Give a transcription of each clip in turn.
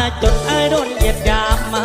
นะจนไอ้โดนเหยียดยามมา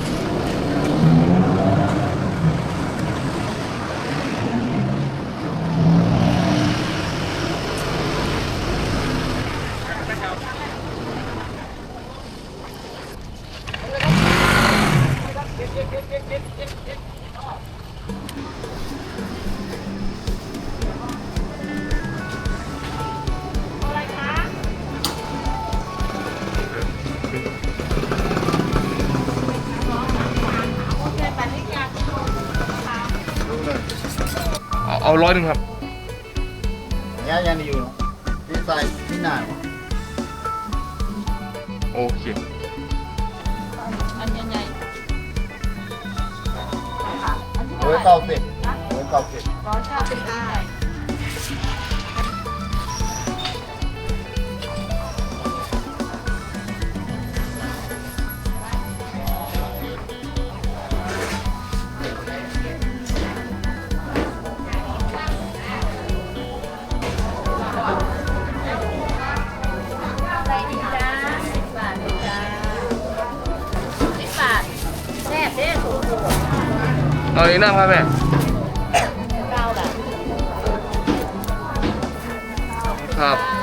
เที่ยวอยู่บ่ลงไปเลยเอาเอาร้อยหนึ่งครับ Ya yang di Euro. Di size final. โอเค อันใหญ่ Oi kau fit. Oi kau fit. ๆร้อยเก้าสิบห้าอะไร เอาอีกนั่งครับแม่ครับ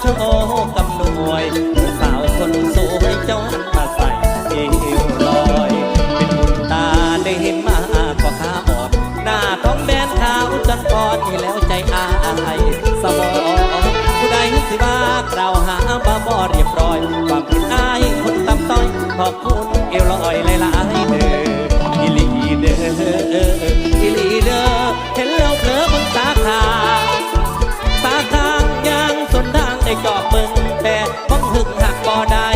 โชวยกำหน่วยสาวคนสวยจ้อามาใส่เอวลอย เป็นบุญตาได้เห็นมากว่าข้าอ่อนหน้าท้องแบนขาวจังกอดให้แล้วใจอายสมองผู้ใดสิว่ากล่าวหาบ้บอเรียบร้อยความคิดอายคนตำต้อยขอบคุณเอวลอยหลาย ได้จอบเบิ่งแต่บังหึงหักบ่ได้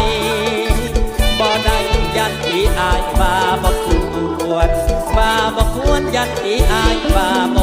บ่ได้ยันอีอายว่าบ่ควรว่าบ่ควรยันอีอายว่า